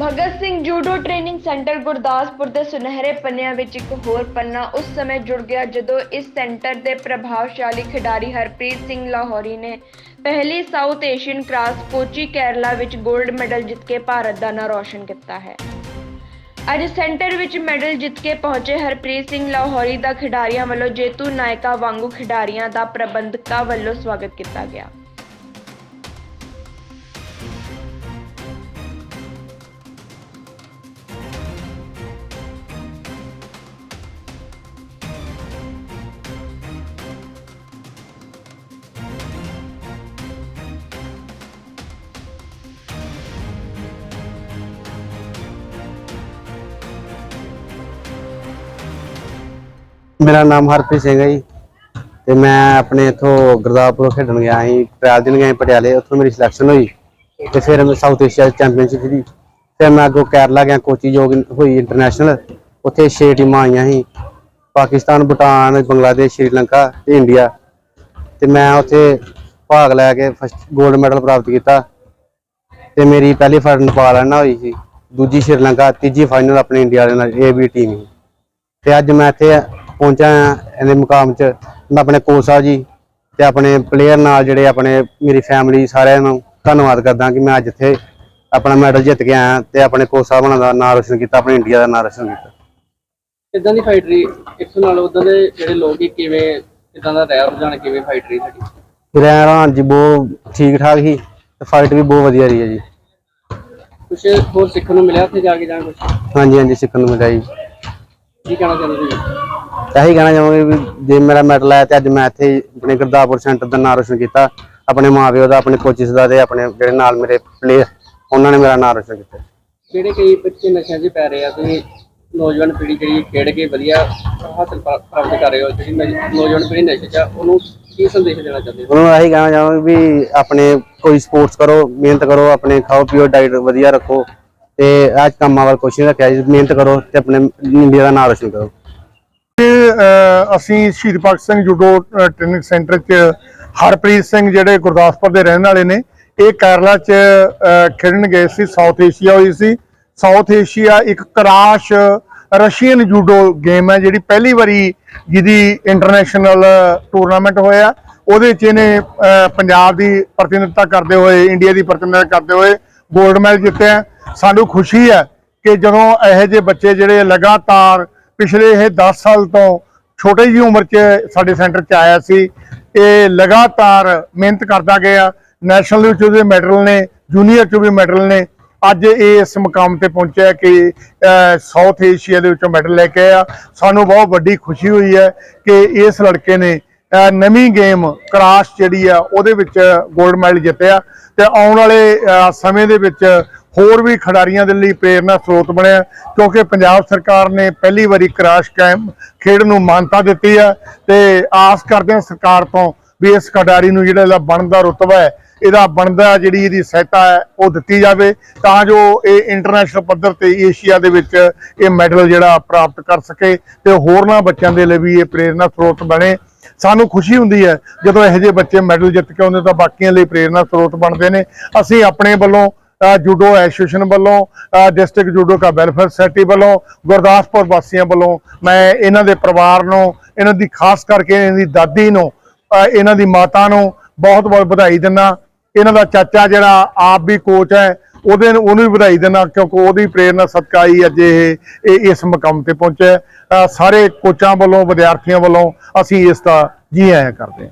Bhagat Singh judo training centre Gurdaspur ਦੇ ਸੁਨਹਿਰੇ ਪੰਨਿਆਂ ਵਿੱਚ ਇੱਕ ਹੋਰ ਪੰਨਾ ਉਸ ਸਮੇਂ ਜੁੜ ਗਿਆ ਜਦੋਂ ਇਸ ਸੈਂਟਰ ਦੇ ਪ੍ਰਭਾਵਸ਼ਾਲੀ ਖਿਡਾਰੀ ਹਰਪ੍ਰੀਤ ਸਿੰਘ ਲਾਹੌਰੀ ਨੇ ਪਹਿਲੀ South Asian cross Kochi Kerala ਵਿੱਚ 골ਡ ਮੈਡਲ ਜਿੱਤ ਕੇ ਭਾਰਤ ਦਾ ਨਾਂ ਰੌਸ਼ਨ ਕੀਤਾ ਹੈ। ਅੱਜ ਸੈਂਟਰ ਵਿੱਚ ਮੈਡਲ ਜਿੱਤ ਕੇ ਪਹੁੰਚੇ ਹਰਪ੍ਰੀਤ ਸਿੰਘ ਲਾਹੌਰੀ ਦਾ ਖਿਡਾਰੀਆਂ ਵੱਲੋਂ ਜੇਤੂ ਨਾਇਕਾ ਵਾਂਗੂ ਖਿਡਾਰੀਆਂ ਦਾ ਪ੍ਰਬੰਧਕਾਂ ਵੱਲੋਂ ਸਵਾਗਤ ਕੀਤਾ ਗਿਆ। ਮੇਰਾ ਨਾਮ ਹਰਪ੍ਰੀਤ ਸਿੰਘ ਹੈ ਜੀ। ਤੇ ਮੈਂ ਆਪਣੇ ਇਥੋਂ ਗੁਰਦਾਸਪੁਰ ਖੇਡਣ ਗਿਆ ਸੀ। ਟ੍ਰਾਇਲ ਦਿਨ ਗਿਆ ਸੀ ਪਟਿਆਲੇ, ਉੱਥੋਂ ਮੇਰੀ ਸਿਲੈਕਸ਼ਨ ਹੋਈ। ਤੇ ਫਿਰ ਮੈਂ ਸਾਊਥ ਏਸ਼ੀਆ ਚੈਂਪੀਅਨਸ਼ਿਪ ਦੀ ਫਿਰ ਮੈਂ ਅੱਗੋਂ ਕੇਰਲਾ ਗਿਆ, ਕੋਚੀ ਜੋ ਹੋਈ ਇੰਟਰਨੈਸ਼ਨਲ ਉੱਥੇ 6 ਟੀਮਾਂ ਆਈਆਂ ਸੀ। ਪਾਕਿਸਤਾਨ, ਭੂਟਾਨ, ਬੰਗਲਾਦੇਸ਼, ਸ਼੍ਰੀਲੰਕਾ ਤੇ ਇੰਡੀਆ। ਤੇ ਮੈਂ ਉੱਥੇ ਭਾਗ ਲੈ ਕੇ ਫਸਟ 골ਡ ਮੈਡਲ ਪ੍ਰਾਪਤ ਕੀਤਾ। ਤੇ ਮੇਰੀ ਪਹਿਲੀ ਫਾਈਨਲ ਨੇਪਾਲ ਨਾਲ ਹੋਈ ਸੀ। ਦੂਜੀ ਸ਼੍ਰੀਲੰਕਾ, ਤੀਜੀ ਫਾਈਨਲ ਆਪਣੇ ਇੰਡੀਆ ਦੇ ਨਾਲ ਏ ਬੀ ਟੀਮ ਸੀ। ਤੇ ਅੱਜ ਮੈਂ ਇੱਥੇ ਪਹੁੰਚਾ ਹਾਂ ਇਹਦੇ ਮੁਕਾਮ 'ਚ ਮੈਂ ਆਪਣੇ ਕੋਚ ਸਾਹਿਬ ਜੀ ਤੇ ਆਪਣੇ ਪਲੇਅਰ ਨਾਲ ਜਿਹੜੇ ਆਪਣੇ ਮੇਰੀ ਫੈਮਿਲੀ ਸਾਰਿਆਂ ਨੂੰ ਧੰਨਵਾਦ ਕਰਦਾ ਕਿ ਮੈਂ ਅੱਜ ਇੱਥੇ ਆਪਣਾ ਮੈਡਲ ਜਿੱਤ ਕੇ ਆਇਆ ਤੇ ਆਪਣੇ ਕੋਚ ਸਾਹਿਬਾਂ ਦਾ ਨਾਮ ਰੋਸ਼ਨ ਕੀਤਾ ਆਪਣੇ ਇੰਡੀਆ ਦਾ ਨਾਮ ਰੋਸ਼ਨ ਕੀਤਾ। ਇਦਾਂ ਦੀ ਫਾਈਟ ਰਹੀ? ਨਾਲ ਉਦਾਂ ਦੇ ਜਿਹੜੇ ਲੋਕ ਹੀ ਕਿਵੇਂ ਇਦਾਂ ਦਾ ਰਹਿ ਰੁਝਾਨ ਕਿਵੇਂ ਫਾਈਟ ਰਹੀ ਸਾਡੀ? ਰਹਿਣ ਜੀ ਬਹੁਤ ਠੀਕ ਠਾਕ ਸੀ ਤੇ ਫਾਈਟ ਵੀ ਬਹੁਤ ਵਧੀਆ ਰਹੀ ਹੈ ਜੀ। ਕੁਛ ਹੋਰ ਸਿੱਖਣ ਨੂੰ ਮਿਲਿਆ ਉੱਥੇ ਜਾ ਕੇ ਜਾਂ ਕੁਛ? ਹਾਂਜੀ ਹਾਂਜੀ ਸਿੱਖਣ ਨੂੰ ਮਿਲਿਆ ਜੀ। ਕੀ ਕਹਿਣਾ ਚਾਹੁੰਦੇ ਤੁਸੀਂ? ਇਹੀ ਕਹਿਣਾ ਚਾਹਾਂਗੇ ਵੀ ਜੇ ਮੇਰਾ ਮੈਡਲ ਆਇਆ ਤੇ ਅੱਜ ਮੈਂ ਇੱਥੇ ਆਪਣੇ ਗੁਰਦਾਸਪੁਰ ਸੈਂਟਰ ਦਾ ਨਾਮ ਰੋਸ਼ਨ ਕੀਤਾ ਆਪਣੇ ਮਾਪਿਓ ਦਾ ਆਪਣੇ ਕੋਚਿਸ ਦਾ ਤੇ ਆਪਣੇ ਜਿਹੜੇ ਨਾਲ ਮੇਰੇ ਪਲੇਅਰ ਉਹਨਾਂ ਨੇ ਮੇਰਾ ਨਾਮ ਰੋਸ਼ਨ ਕੀਤਾ। ਜਿਹੜੇ ਕਈ ਬੱਚੇ ਨਸ਼ਿਆਂ 'ਚ ਪੈ ਰਹੇ ਆ? ਤੁਸੀਂ ਨੌਜਵਾਨ ਪੀੜ੍ਹੀ ਜਿਹੜੀ ਖੇਡ ਕੇ ਵਧੀਆ ਹਾਸਲ ਪ੍ਰਾ- ਪ੍ਰਾਪਤ ਕਰ ਰਹੇ ਹੋ ਜਿਹੜੀ ਨੌਜਵਾਨ ਪੀੜ੍ਹੀ ਨਸ਼ੇ 'ਚ ਉਹਨੂੰ ਕੀ ਸੰਦੇਸ਼ ਦੇਣਾ ਚਾਹੁੰਦੇ ਹੋ? ਉਹਨਾਂ ਇਹੀ ਕਹਿਣਾ ਚਾਹਾਂਗੇ ਵੀ ਆਪਣੇ ਕੋਈ ਸਪੋਰਟਸ ਕਰੋ ਮਿਹਨਤ ਕਰੋ ਆਪਣੇ ਖਾਓ ਪੀਓ ਡਾਈਟ ਵਧੀਆ ਰੱਖੋ ਤੇ ਅੱਜ ਕੰਮਾਂ ਵੱਲ ਕੁਛ ਨਹੀਂ ਰੱਖਿਆ ਜੀ ਮਿਹਨਤ ਕਰੋ ਤੇ ਆਪਣੇ ਇੰਡੀਆ ਦਾ ਨਾਮ ਰੋਸ਼ਨ ਕਰੋ। ਅਸੀਂ Shaheed Bhagat Singh judo training centre 'ਚ ਹਰਪ੍ਰੀਤ ਸਿੰਘ ਜਿਹੜੇ ਗੁਰਦਾਸਪੁਰ ਦੇ ਰਹਿਣ ਵਾਲੇ ਨੇ ਇਹ ਕੇਰਲਾ 'ਚ ਅ, ਖੇਡਣ ਗਏ ਸੀ ਸਾਊਥ ਏਸ਼ੀਆ ਹੋਈ ਸੀ। ਸਾਊਥ ਏਸ਼ੀਆ ਇੱਕ ਕਰਾਸ਼ ਰਸ਼ੀਅਨ ਜੂਡੋ ਗੇਮ ਹੈ ਜਿਹੜੀ ਪਹਿਲੀ ਵਾਰੀ ਜਿਹਦੀ ਇੰਟਰਨੈਸ਼ਨਲ ਟੂਰਨਾਮੈਂਟ ਹੋਇਆ। ਉਹਦੇ 'ਚ ਇਹਨੇ ਪੰਜਾਬ ਦੀ ਪ੍ਰਤੀਨਿਧਤਾ ਕਰਦੇ ਹੋਏ ਇੰਡੀਆ ਦੀ ਪ੍ਰਤੀਨਿਧਤਾ ਕਰਦੇ ਹੋਏ 골ਡ ਮੈਡਲ ਜਿੱਤਿਆ। ਸਾਨੂੰ ਖੁਸ਼ੀ ਹੈ ਕਿ ਜਦੋਂ ਇਹੋ ਜਿਹੇ ਬੱਚੇ ਜਿਹੜੇ ਲਗਾਤਾਰ ਪਿਛਲੇ ਇਹ 10 ਸਾਲ ਤੋਂ ਛੋਟੇ ਜਿਹੀ ਉਮਰ 'ਚ ਸਾਡੇ ਸੈਂਟਰ 'ਚ ਆਇਆ ਸੀ। ਇਹ ਲਗਾਤਾਰ ਮਿਹਨਤ ਕਰਦਾ ਗਿਆ। ਨੈਸ਼ਨਲ ਵਿੱਚ ਉਹਦੇ ਮੈਡਲ ਨੇ, ਜੂਨੀਅਰ 'ਚ ਵੀ ਮੈਡਲ ਨੇ। ਅੱਜ ਇਹ ਇਸ ਮੁਕਾਮ ਤੇ ਪਹੁੰਚਿਆ ਕਿ ਸਾਊਥ ਏਸ਼ੀਆ ਦੇ ਵਿੱਚੋਂ ਮੈਡਲ ਲੈ ਕੇ ਆਇਆ। ਸਾਨੂੰ ਬਹੁਤ ਵੱਡੀ ਖੁਸ਼ੀ ਹੋਈ ਹੈ ਕਿ ਇਸ ਲੜਕੇ ਨੇ ਨਵੀਂ ਗੇਮ ਕਰਾਸ਼ ਜਿਹੜੀ ਆ, ਉਹਦੇ ਵਿੱਚ 골ਡ ਮੈਡਲ ਜਿੱਤਿਆ। ਤੇ ਆਉਣ ਵਾਲੇ ਸਮੇਂ ਦੇ ਵਿੱਚ ਹੋਰ ਵੀ ਖਿਡਾਰੀਆਂ ਦੇ ਲਈ ਪ੍ਰੇਰਨਾ ਸਰੋਤ ਬਣਿਆ ਕਿਉਂਕਿ ਪੰਜਾਬ ਸਰਕਾਰ ਨੇ ਪਹਿਲੀ ਵਾਰੀ ਕਰਾਸ਼ ਕੈਂਪ ਖੇਡ ਨੂੰ ਮਾਨਤਾ ਦਿੱਤੀ ਹੈ ਤੇ ਆਸ ਕਰਦੇ ਹਾਂ ਸਰਕਾਰ ਤੋਂ ਵੀ ਇਸ ਖਿਡਾਰੀ ਨੂੰ ਜਿਹੜਾ ਇਹਦਾ ਬਣਦਾ ਰੁਤਬਾ ਹੈ, ਇਹਦਾ ਬਣਦਾ ਜਿਹੜੀ ਇਹਦੀ ਸਹਾਇਤਾ ਹੈ, ਉਹ ਦਿੱਤੀ ਜਾਵੇ, ਤਾਂ ਜੋ ਇਹ ਇੰਟਰਨੈਸ਼ਨਲ ਪੱਧਰ ਤੇ ਏਸ਼ੀਆ ਦੇ ਵਿੱਚ ਇਹ ਮੈਡਲ ਜਿਹੜਾ ਪ੍ਰਾਪਤ ਕਰ ਸਕੇ ਤੇ ਹੋਰਨਾਂ ਬੱਚਿਆਂ ਦੇ ਲਈ ਵੀ ਇਹ ਪ੍ਰੇਰਨਾ ਸਰੋਤ ਬਣੇ। ਸਾਨੂੰ ਖੁਸ਼ੀ ਹੁੰਦੀ ਹੈ, ਜਦੋਂ ਇਹੋ ਜਿਹੇ ਬੱਚੇ ਮੈਡਲ ਜਿੱਤ ਕੇ ਆਉਂਦੇ ਤਾਂ ਬਾਕੀਆਂ ਲਈ ਪ੍ਰੇਰਨਾ ਸਰੋਤ ਬਣਦੇ ਨੇ। ਅਸੀਂ ਆਪਣੇ ਵੱਲੋਂ ਜੂਡੋ ਐਸੋਸੀਏਸ਼ਨ ਵੱਲੋਂ ਡਿਸਟ੍ਰਿਕਟ ਜੂਡੋ ਕਾ ਵੈਲਫੇਅਰ ਸੋਸਾਇਟੀ ਵੱਲੋਂ, ਗੁਰਦਾਸਪੁਰ ਵਾਸੀਆਂ ਵੱਲੋਂ, ਮੈਂ ਇਹਨਾਂ ਦੇ ਪਰਿਵਾਰ ਨੂੰ, ਇਹਨਾਂ ਦੀ ਖਾਸ ਕਰਕੇ ਇਹਨਾਂ ਦੀ ਦਾਦੀ ਨੂੰ ਇਹਨਾਂ ਦੀ ਮਾਤਾ ਨੂੰ ਬਹੁਤ ਬਹੁਤ ਵਧਾਈ ਦਿੰਦਾ ਇਹਨਾਂ ਦਾ ਚਾਚਾ ਜਿਹੜਾ ਆਪ ਵੀ ਕੋਚ ਹੈ, ਉਹਦੇ ਨੂੰ, ਉਹਨੂੰ ਵੀ ਵਧਾਈ ਦਿੰਦਾ ਕਿਉਂਕਿ ਉਹਦੀ ਪ੍ਰੇਰਨਾ ਸਦਕਾ ਹੀ ਅੱਜ ਇਹ ਇਹ, ਇਸ ਮੁਕਾਮ ਤੇ ਪਹੁੰਚਿਆ। ਸਾਰੇ ਕੋਚਾਂ ਵੱਲੋਂ, ਵਿਦਿਆਰਥੀਆਂ ਵੱਲੋਂ ਅਸੀਂ ਇਸ ਦਾ ਜੀ ਆਇਆਂ ਕਰਦੇ ਹਾਂ।